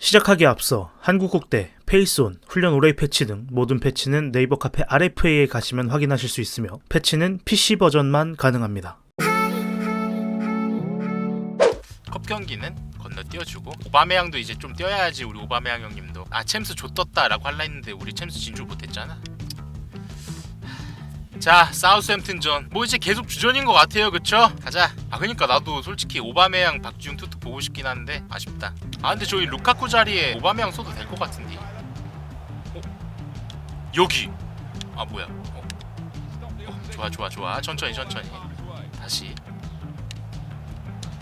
시작하기에 앞서 한국 국대, 페이스온, 훈련 오레이 패치 등 모든 패치는 네이버 카페 RFA에 가시면 확인하실 수 있으며 패치는 PC 버전만 가능합니다. 컵 경기는 건너뛰어주고 오바메양도 이제 좀 뛰어야지 우리 오바메양 형님도 아 챔스 좆떴다라고 할라 했는데 우리 챔스 진출 못했잖아 자 사우스햄튼전 뭐 이제 계속 주전인 것 같아요 그쵸? 가자. 아 그니까 나도 솔직히 오바메양 박지웅 투투 보고 싶긴 한데 아쉽다. 아 근데 저희 루카쿠 자리에 오바메양 써도 될 것 같은데. 어? 여기. 아 뭐야. 어. 어, 좋아 좋아 좋아. 천천히 천천히. 다시.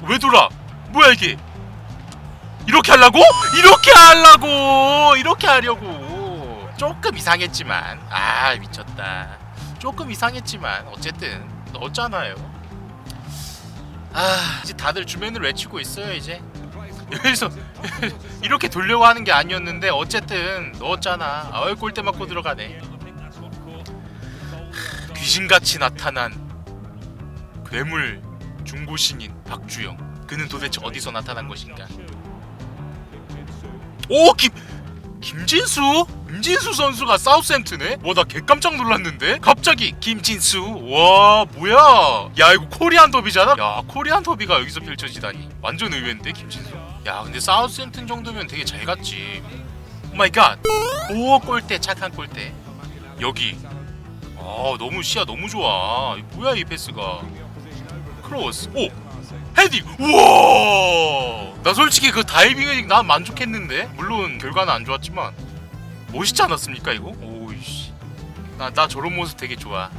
왜 돌아? 뭐야 이게? 이렇게 하려고? 이렇게 하려고! 이렇게 하려고! 조금 이상했지만. 아 미쳤다 조금 이상했지만 어쨌든 넣었잖아요. 아 이제 다들 주맨을 외치고 있어요 이제. 여기서 이렇게 돌려고 하는 게 아니었는데 어쨌든 넣었잖아. 아유 골대 맞고 들어가네. 하, 귀신같이 나타난 괴물 중고신인 박주영. 그는 도대체 어디서 나타난 것인가? 오 김... 김진수? 김진수 선수가 사우스햄튼에? 와 나 개깜짝 놀랐는데? 갑자기 김진수. 와 뭐야? 야 이거 코리안 더비잖아? 야 코리안 더비가 여기서 펼쳐지다니. 완전 의외인데 김진수? 야 근데 사우스햄튼 정도면 되게 잘 갔지. 오마이갓. 오 골대 착한 골대. 여기. 아 너무 시야 너무 좋아. 뭐야 이 패스가? 크로스. 오! 헤딩! 우와! 나 솔직히 그 다이빙이 난 만족했는데? 물론 결과는 안 좋았지만 멋있지 않았습니까 이거? 오이씨. 나, 나 저런 모습 되게 좋아.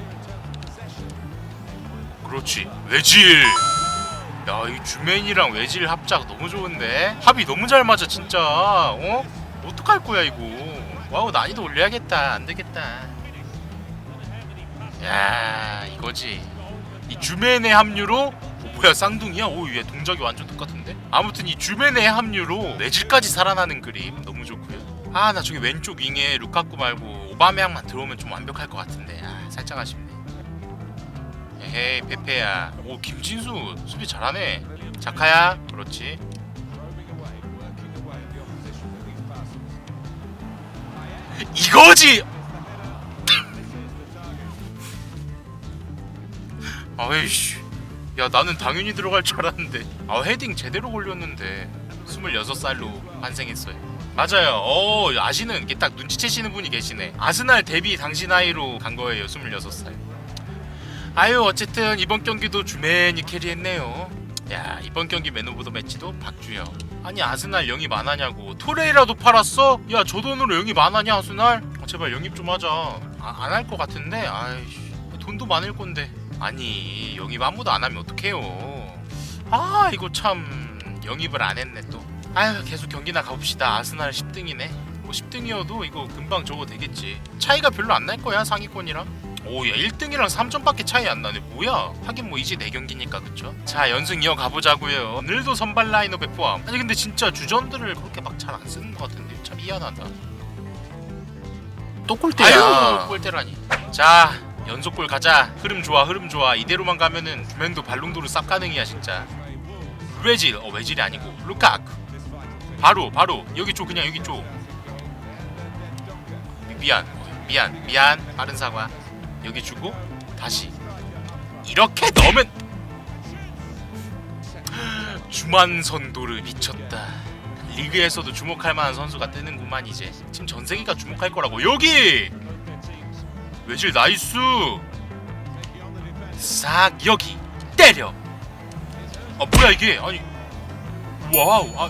그렇지. 외질! 야 이 주맨이랑 외질 합작 너무 좋은데? 합이 너무 잘 맞아 진짜. 어? 어떡할 거야 이거? 와우 난이도 올려야겠다. 안 되겠다. 야 이거지. 이 주맨의 합류로? 어, 뭐야 쌍둥이야? 오얘 동작이 완전 똑같은데? 아무튼 이 주맨의 합류로 내질까지 살아나는 그림 너무 좋고요 아 나 저기 왼쪽 윙에 루카쿠 말고 오바메양만 들어오면 좀 완벽할 것 같은데. 아 살짝 아쉽네. 에헤이 페페야. 오 김진수 수비 잘하네. 자카야 그렇지. 이거지! 아이씨. 야 나는 당연히 들어갈 줄 알았는데. 아 헤딩 제대로 걸렸는데. 26살로 환생했어요 맞아요. 어 아시는 게 딱 눈치채시는 분이 계시네. 아스날 데뷔 당시 나이로 간 거예요 26살. 아유 어쨌든 이번 경기도 주맨이 캐리했네요. 야 이번 경기 맨 오브 더 매치도 박주영. 아니 아스날 영입 안 하냐고. 토레이라도 팔았어? 야 저 돈으로 영입 안 하냐 아스날? 아, 제발 영입 좀 하자. 아, 안 할 것 같은데? 아이씨 돈도 많을 건데. 아니 영입 아무도 안 하면 어떡해요? 아 이거 참 영입을 안 했네 또 아유 계속 경기나 가봅시다. 아스날 10등이네. 뭐 10등이어도 이거 금방 저거 되겠지. 차이가 별로 안 날 거야 상위권이랑? 오야 1등이랑 3점밖에 차이 안 나네. 뭐야? 하긴 뭐 이제 4경기니까 그쵸? 자 연승 이어가보자고요. 오늘도 선발 라인업에 포함. 아니 근데 진짜 주전들을 그렇게 막 잘 안 쓰는 것 같은데. 참 미안하다. 또 골대야. 아유 골대라니. 자 연속골 가자. 흐름 좋아 흐름 좋아. 이대로만 가면은 주맨도 발롱도르 쌉 가능이야 진짜. 외질. 어 외질이 아니고. 루카크 바로 바로. 여기 쪽 그냥 여기 쪽. 미안 미안 미안. 빠른 사과 여기 주고 다시. 이렇게 넣으면 주만 선도를 미쳤다. 리그에서도 주목할 만한 선수가 뜨는구만 이제. 지금 전 세계가 주목할 거라고. 여기! 외질 나이스. 싹 여기 때려. 아 뭐야 이게? 아니. 와우. 아,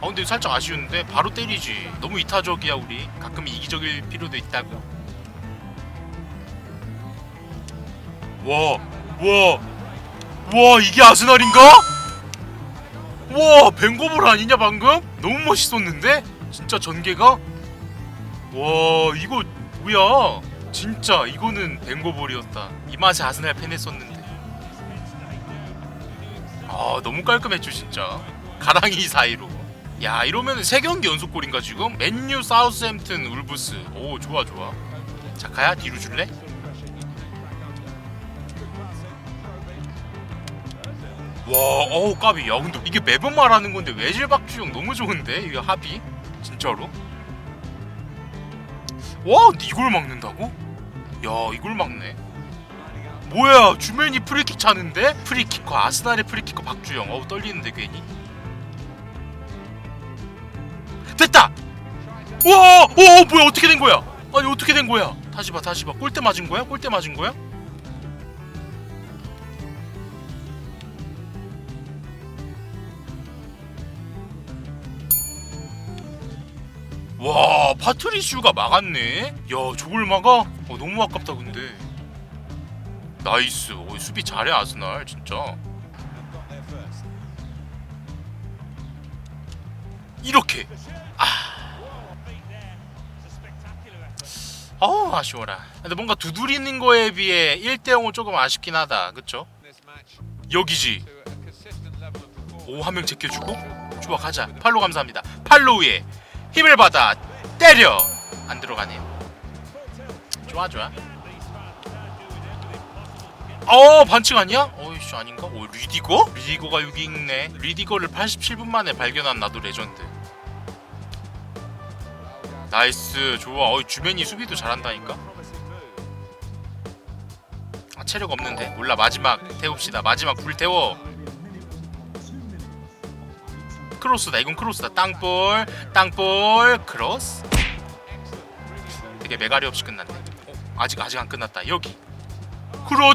아 근데 살짝 아쉬운데 바로 때리지 너무 이타적이야 우리 가끔 이기적일 필요도 있다고 와와와 이게 아스날인가? 와 벵고볼 아니냐 방금? 너무 멋있었는데? 진짜 전개가? 와 이거 뭐야 진짜 이거는 벵고볼이었다 이 맛에 아스날 팬했었는데 아 너무 깔끔했죠 진짜 가랑이 사이로 야 이러면 세 경기 연속골인가 지금? 맨유 사우스햄튼 울브스 오 좋아 좋아 자카야 뒤로 줄래? 와 어우 까비 야 근데 이게 매번 말하는 건데 외질 박주영 너무 좋은데 이거 합이 진짜로? 와 이걸 막는다고? 야 이걸 막네 뭐야 주맨이 프리킥 차는데? 프리키커 아스날의 프리키커 박주영 어우 떨리는데 괜히 됐다! 우와! 오 뭐야 어떻게 된 거야? 아니 어떻게 된 거야? 다시 봐 다시 봐 골대 맞은 거야? 골대 맞은 거야? 와 파트리슈가 막았네 야 저걸 막아? 어, 너무 아깝다 근데 나이스 어, 수비 잘해 아스날 진짜 이렇게. 아우 아쉬워라. 근데 뭔가 두드리는 거에 비해 1대0은 조금 아쉽긴 하다. 그쵸? 여기지. 오 한 명 제껴주고 좋아 가자. 팔로 감사합니다. 팔로우에 힘을 받아 때려. 안 들어가네요. 좋아 좋아. 어 반칙 아니야? 어 이씨 아닌가? 오 리디거? 리디거가 여기 있네. 리디거를 87분 만에 발견한 나도 레전드. 나이스 좋아. 어이 주변이 수비도 잘한다니까? 아 체력 없는데? 몰라 마지막 태웁시다. 마지막 불 태워. 크로스다 이건 크로스다. 땅볼 땅볼 크로스. 되게 메가리 없이 끝났네. 어, 아직 아직 안 끝났다. 여기. 크로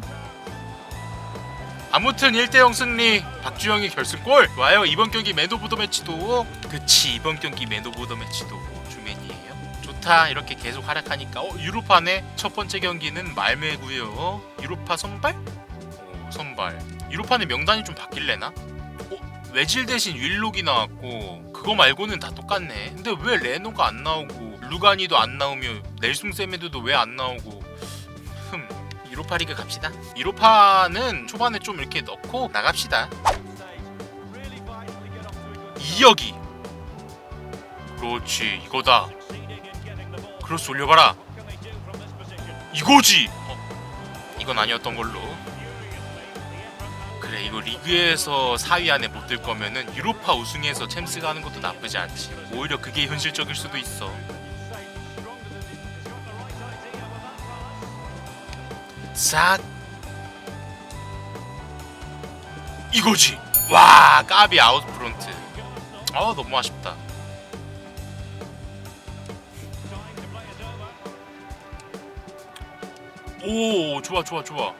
아무튼 1대0 승리 박주영이 결승골. 좋아요. 이번 경기 맨 오브 더 매치도. 그치 이번 경기 맨 오브 더 매치도 주맨이에요. 좋다. 이렇게 계속 활약하니까. 어 유로파네 첫 번째 경기는 말매고요. 유로파 선발? 오 선발. 유로파네 명단이 좀 바뀔래나? 어, 외질 대신 윌록이 나왔고 그거 말고는 다 똑같네. 근데 왜 레노가 안 나오고 루가니도 안 나오며 넬숭 세메드도 왜 안 나오고 흠 유로파 리그 갑시다. 유로파는 초반에 좀 이렇게 넣고 나갑시다. 이여기 그렇지 이거다. 크로스 올려봐라. 이거지. 어, 이건 아니었던 걸로. 그래 이거 리그에서 4위 안에 못 들 거면은 유로파 우승해서 챔스가 하는 것도 나쁘지 않지. 오히려 그게 현실적일 수도 있어 싹. 이거지. 와 까비 아웃 프론트. 아 너무 아쉽다. 오 좋아 좋아 좋아.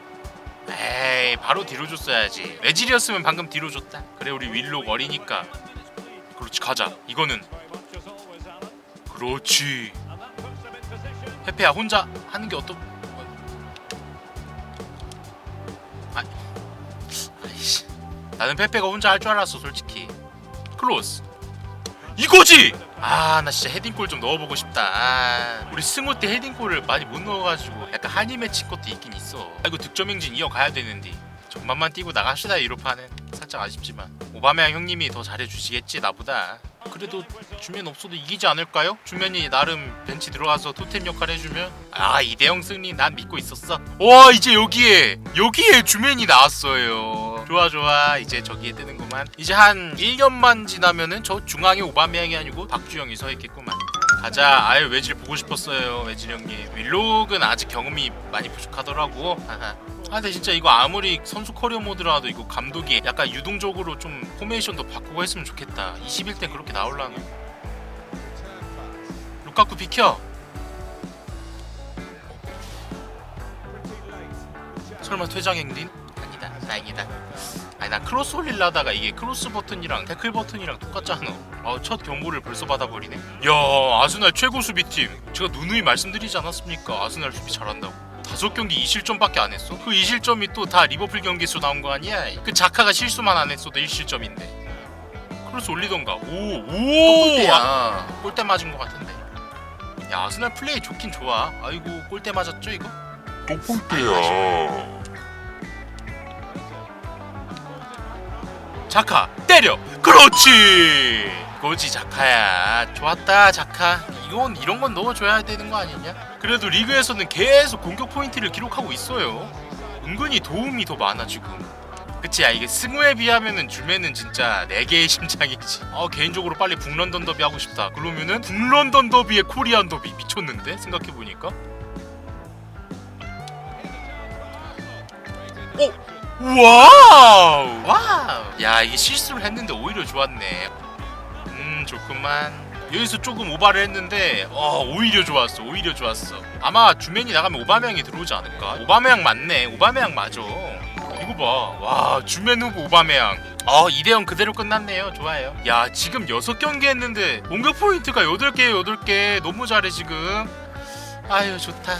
에이 바로 뒤로 줬어야지. 외질이었으면 방금 뒤로 줬다. 그래 우리 윌록 어리니까. 그렇지 가자. 이거는. 그렇지. 페페야 혼자 하는 게 어떤 아, 아이씨. 나는 페페가 혼자 할 줄 알았어 솔직히. 클로스. 이거지! 아 나 진짜 헤딩골 좀 넣어보고 싶다. 아, 우리 승호 때 헤딩골을 많이 못 넣어가지고 약간 한이 맺힌 것도 있긴 있어. 아, 이거 득점 행진 이어가야 되는데. 전반만 뛰고 나갑시다 유로파는. 살짝 아쉽지만. 오바메양 형님이 더 잘해주시겠지 나보다 그래도 주면 없어도 이기지 않을까요? 주면이 나름 벤치 들어가서 토템 역할 해주면 아 이대형 승리 난 믿고 있었어. 와 이제 여기에 여기에 주면이 나왔어요. 좋아 좋아. 이제 저기에 뜨는구만. 이제 한 1년만 지나면은 저 중앙에 오바메양이 아니고 박주영이 서 있겠구만 가자. 아유 외질 보고 싶었어요 외질 형님. 윌록은 아직 경험이 많이 부족하더라고. 아 근데 진짜 이거 아무리 선수 커리어 모드라도 이거 감독이 약간 유동적으로 좀 포메이션도 바꾸고 했으면 좋겠다. 21대 그렇게 나올라나. 루카쿠 비켜. 설마 퇴장 행진? 다행이다. 아니 나 크로스 올릴라다가 이게 크로스 버튼이랑 태클 버튼이랑 똑같잖아. 아, 첫 경고를 벌써 받아버리네. 야 아스날 최고 수비팀. 제가 누누이 말씀드리지 않았습니까? 아스날 수비 잘한다고. 다섯 경기 2실점밖에 안 했어? 그 2실점이 또 다 리버풀 경기수 나온 거 아니야? 그 자카가 실수만 안 했어도 1실점인데. 크로스 올리던가. 오오! 골대야 골대 맞은 거 같은데. 야 아스날 플레이 좋긴 좋아. 아이고 골대 맞았죠 이거? 또 골대야. 자카 때려! 그렇지! 그거지 자카야. 좋았다 자카. 이건 이런 건 넣어줘야 되는 거 아니냐? 그래도 리그에서는 계속 공격 포인트를 기록하고 있어요. 은근히 도움이 더 많아 지금. 그치 야 이게 승우에 비하면은 주매는 진짜 4개의 심장이지. 어 개인적으로 빨리 북런던 더비 하고 싶다. 그러면은 북런던 더비의 코리안 더비 미쳤는데? 생각해보니까. 오! 와우! 와우! 야 이게 실수를 했는데 오히려 좋았네. 음 좋구만. 여기서 조금 오바를 했는데 어 오히려 좋았어 오히려 좋았어. 아마 주맨이 나가면 오바메양이 들어오지 않을까? 오바메양 맞네 오바메양 맞아. 이거 봐 와 주맨 후보 오바메양 어 2대0 그대로 끝났네요. 좋아요. 야 지금 6경기 했는데 공격 포인트가 8개에요 8개. 너무 잘해 지금. 아유 좋다